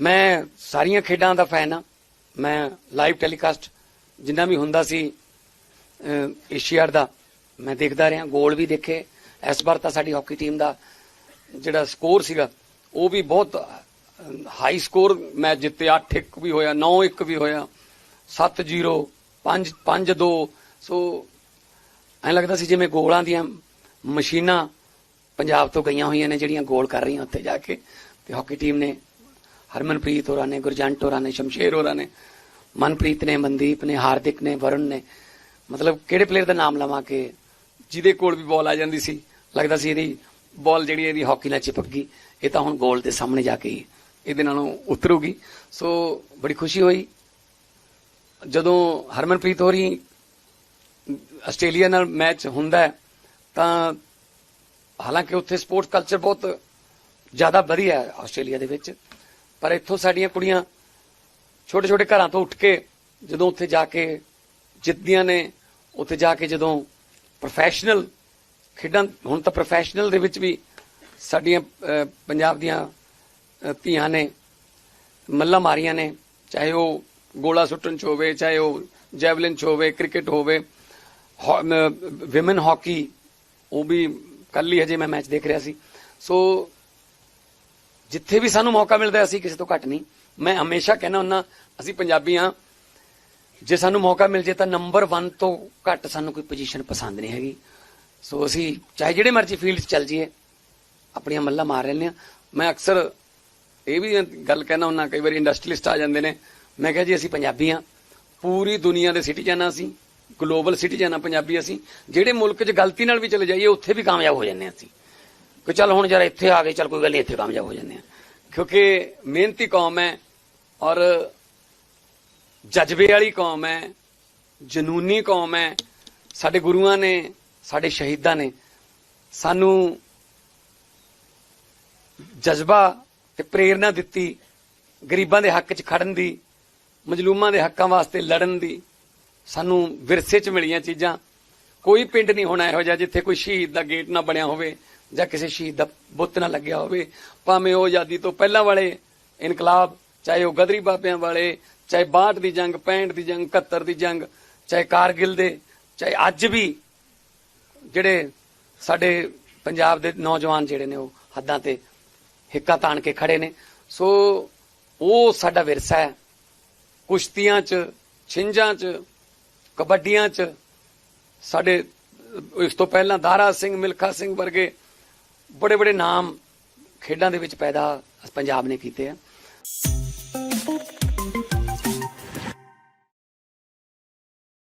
ਮੈਂ ਸਾਰੀਆਂ ਖੇਡਾਂ ਦਾ ਫੈਨ ਆ ਮੈਂ ਲਾਈਵ ਟੈਲੀਕਾਸਟ ਜਿੰਨਾ ਵੀ ਹੁੰਦਾ ਸੀ ਅਹ, ਦਾ ਮੈਂ ਦੇਖਦਾ ਰਿਹਾ ਗੋਲ ਵੀ ਦੇਖੇ। ਇਸ ਵਾਰ ਤਾਂ ਸਾਡੀ ਹਾਕੀ ਟੀਮ ਦਾ ਜਿਹੜਾ ਸਕੋਰ ਸੀਗਾ ਉਹ ਵੀ ਬਹੁਤ ਹਾਈ ਸਕੋਰ ਮੈਚ ਜਿੱਤੇ 8-1 ਵੀ ਹੋਇਆ 9-1 ਵੀ ਹੋਇਆ 7-0 5 5-2 ਸੋ ਐਂ ਲੱਗਦਾ ਸੀ ਜਿਵੇਂ ਗੋਲਾਂ ਦੀਆਂ ਮਸ਼ੀਨਾਂ ਪੰਜਾਬ ਤੋਂ ਗਈਆਂ ਹੋਈਆਂ ਨੇ ਜਿਹੜੀਆਂ ਗੋਲ ਕਰ ਰਹੀਆਂ ਉੱਥੇ ਜਾ ਕੇ। ਤੇ ਹਾਕੀ ਟੀਮ ਨੇ ਹਰਮਨਪ੍ਰੀਤ ਹੋਰਾਂ ਨੇ, ਗੁਰਜੰਟ ਹੋਰਾਂ ਨੇ, ਸ਼ਮਸ਼ੇਰ ਹੋਰਾਂ ਨੇ, ਮਨਪ੍ਰੀਤ ਨੇ, ਮਨਦੀਪ ਨੇ, ਹਾਰਦਿਕ ਨੇ, ਵਰੁਣ ਨੇ, ਮਤਲਬ ਕਿਹੜੇ ਪਲੇਅਰ ਦਾ ਨਾਮ ਲਵਾਂ ਕਿ ਜਿਹਦੇ ਕੋਲ ਵੀ ਬਾਲ ਆ ਜਾਂਦੀ ਸੀ, ਲੱਗਦਾ ਸੀ ਇਹਦੀ ਬਾਲ ਜਿਹੜੀ ਇਹਦੀ ਹਾਕੀ ਨਾਲ ਚਿਪਕ ਗਈ, ਇਹ ਤਾਂ ਹੁਣ ਗੋਲ ਦੇ ਸਾਹਮਣੇ ਜਾ ਕੇ ਹੀ ਇਹਦੇ ਨਾਲੋਂ ਉਤਰੂਗੀ। ਸੋ ਬੜੀ ਖੁਸ਼ੀ ਹੋਈ। ਜਦੋਂ ਹਰਮਨਪ੍ਰੀਤ ਹੋਰੀ ਆਸਟ੍ਰੇਲੀਆ ਨਾਲ ਮੈਚ ਹੁੰਦਾ ਤਾਂ ਹਾਲਾਂਕਿ ਉੱਥੇ ਸਪੋਰਟਸ ਕਲਚਰ ਬਹੁਤ ਜ਼ਿਆਦਾ ਵਧੀਆ ਹੈ ਆਸਟ੍ਰੇਲੀਆ ਦੇ ਵਿੱਚ। ਪਰ ਇੱਥੋਂ ਸਾਡੀਆਂ ਕੁੜੀਆਂ ਛੋਟੇ ਛੋਟੇ ਘਰਾਂ ਤੋਂ ਉੱਠ ਕੇ ਜਦੋਂ ਉੱਥੇ ਜਾ ਕੇ ਜਿੱਤਦੀਆਂ ਨੇ, ਉੱਥੇ ਜਾ ਕੇ ਜਦੋਂ ਪ੍ਰੋਫੈਸ਼ਨਲ ਖੇਡਾਂ, ਹੁਣ ਤਾਂ ਪ੍ਰੋਫੈਸ਼ਨਲ ਦੇ ਵਿੱਚ ਵੀ ਸਾਡੀਆਂ ਪੰਜਾਬ ਦੀਆਂ ਧੀਆਂ ਨੇ ਮੱਲਾ ਮਾਰੀਆਂ ਨੇ, ਚਾਹੇ ਉਹ ਗੋਲਾ ਸੁੱਟਣ ਚ ਹੋਵੇ, ਚਾਹੇ ਉਹ ਜੈਵਲਿਨ ਚ ਹੋਵੇ ਕ੍ਰਿਕਟ ਹੋਵੇ ਵਿਮਨ ਹਾਕੀ ਉਹ ਵੀ ਕੱਲ ਹੀ ਹਜੇ ਮੈਂ ਮੈਚ ਦੇਖ ਰਿਹਾ ਸੀ। ਸੋ ਜਿੱਥੇ ਵੀ ਸਾਨੂੰ ਮੌਕਾ ਮਿਲਦਾ ਅਸੀਂ ਕਿਸੇ ਤੋਂ ਘੱਟ ਨਹੀਂ। ਮੈਂ ਹਮੇਸ਼ਾ ਕਹਿੰਦਾ ਹੁੰਦਾ, ਅਸੀਂ ਪੰਜਾਬੀ ਹਾਂ। ਜੇ ਸਾਨੂੰ ਮੌਕਾ ਮਿਲ ਜੇ ਤਾਂ ਨੰਬਰ 1 ਤੋਂ ਘੱਟ ਸਾਨੂੰ ਕੋਈ ਪੋਜੀਸ਼ਨ ਪਸੰਦ ਨਹੀਂ ਹੈਗੀ। ਸੋ ਅਸੀਂ ਚਾਹੇ ਜਿਹੜੇ ਮਰਜ਼ੀ ਫੀਲਡ 'ਚ ਚੱਲ ਜਾਈਏ, ਆਪਣੀਆਂ ਮੱਲਾਂ ਮਾਰ ਲੈਂਦੇ ਹਾਂ। ਮੈਂ ਅਕਸਰ ਇਹ ਵੀ ਗੱਲ ਕਹਿਣਾ ਹੁੰਦਾ, ਕਈ ਵਾਰੀ ਇੰਡਸਟਰੀਲਿਸਟ ਆ ਜਾਂਦੇ ਨੇ। ਮੈਂ ਕਿਹਾ ਜੀ, ਅਸੀਂ ਪੰਜਾਬੀ ਹਾਂ। ਪੂਰੀ ਦੁਨੀਆ ਦੇ ਸਿਟੀਜ਼ਨ ਹਾਂ ਅਸੀਂ। ਗਲੋਬਲ ਸਿਟੀਜ਼ਨ ਹਾਂ, ਪੰਜਾਬੀ ਅਸੀਂ। ਜਿਹੜੇ ਮੁਲਕ 'ਚ ਗਲਤੀ ਨਾਲ ਵੀ ਚਲੇ ਜਾਈਏ, ਉੱਥੇ ਵੀ ਕਾਮਯਾਬ ਹੋ ਜਾਂਦੇ ਹਾਂ ਅਸੀਂ। ਕਿ ਚੱਲ ਹੁਣ ਜਰਾ ਇੱਥੇ ਆ ਗਏ ਚੱਲ ਕੋਈ ਗੱਲ ਨਹੀਂ ਇੱਥੇ ਕਾਮਯਾਬ ਹੋ ਜਾਂਦੇ ਆ। ਕਿਉਂਕਿ ਮਿਹਨਤੀ ਕੌਮ ਹੈ ਔਰ ਜਜ਼ਬੇ ਵਾਲੀ ਕੌਮ ਹੈ, ਜਨੂਨੀ ਕੌਮ ਹੈ। ਸਾਡੇ ਗੁਰੂਆਂ ਨੇ, ਸਾਡੇ ਸ਼ਹੀਦਾਂ ਨੇ ਸਾਨੂੰ ਜਜ਼ਬਾ ਤੇ ਪ੍ਰੇਰਣਾ ਦਿੱਤੀ, ਗਰੀਬਾਂ ਦੇ ਹੱਕ 'ਚ ਖੜਨ ਦੀ, ਮਜਲੂਮਾਂ ਦੇ ਹੱਕਾਂ ਵਾਸਤੇ ਲੜਨ ਦੀ, ਸਾਨੂੰ ਵਿਰਸੇ 'ਚ ਮਿਲੀਆਂ ਚੀਜ਼ਾਂ। ਕੋਈ ਪਿੰਡ ਨਹੀਂ ਹੋਣਾ ਇਹੋ ਜਿਹਾ ਜਿੱਥੇ ਕੋਈ ਸ਼ਹੀਦ ਦਾ ਗੇਟ ਨਾ ਬਣਿਆ ਹੋਵੇ। ਜਾਂ ਕਿਸੇ ਸ਼ਹੀਦ ਦਾ ਬੁੱਤ ਨਾ ਲੱਗਿਆ ਹੋਵੇ, ਭਾਵੇਂ ਉਹ ਆਜ਼ਾਦੀ ਤੋਂ ਪਹਿਲਾਂ ਵਾਲੇ ਇਨਕਲਾਬ, ਚਾਹੇ ਉਹ ਗਦਰੀ ਬਾਬਿਆਂ ਵਾਲੇ, ਚਾਹੇ 62 ਦੀ ਜੰਗ 65 ਦੀ ਜੰਗ 71 ਦੀ ਜੰਗ, ਚਾਹੇ ਕਾਰਗਿਲ ਦੇ, ਚਾਹੇ ਅੱਜ ਵੀ ਜਿਹੜੇ ਸਾਡੇ ਪੰਜਾਬ ਦੇ ਨੌਜਵਾਨ ਜਿਹੜੇ ਨੇ ਉਹ ਹੱਦਾਂ ਤੇ ਹਿੱਕਾ ਤਾਣ ਕੇ ਖੜੇ ਨੇ। ਸੋ ਉਹ ਸਾਡਾ ਵਿਰਸਾ ਹੈ। ਕੁਸ਼ਤੀਆਂ 'ਚ, ਛਿੰਝਾਂ 'ਚ, ਕਬੱਡੀਆਂ 'ਚ, ਸਾਡੇ ਇਸ ਤੋਂ ਪਹਿਲਾਂ ਦਾਰਾ ਸਿੰਘ, ਮਿਲਖਾ ਸਿੰਘ ਵਰਗੇ ਬੜੇ ਬੜੇ ਨਾਮ ਖੇਡਾਂ ਦੇ ਵਿੱਚ ਪੈਦਾ ਪੰਜਾਬ ਨੇ ਕੀਤੇ ਆ।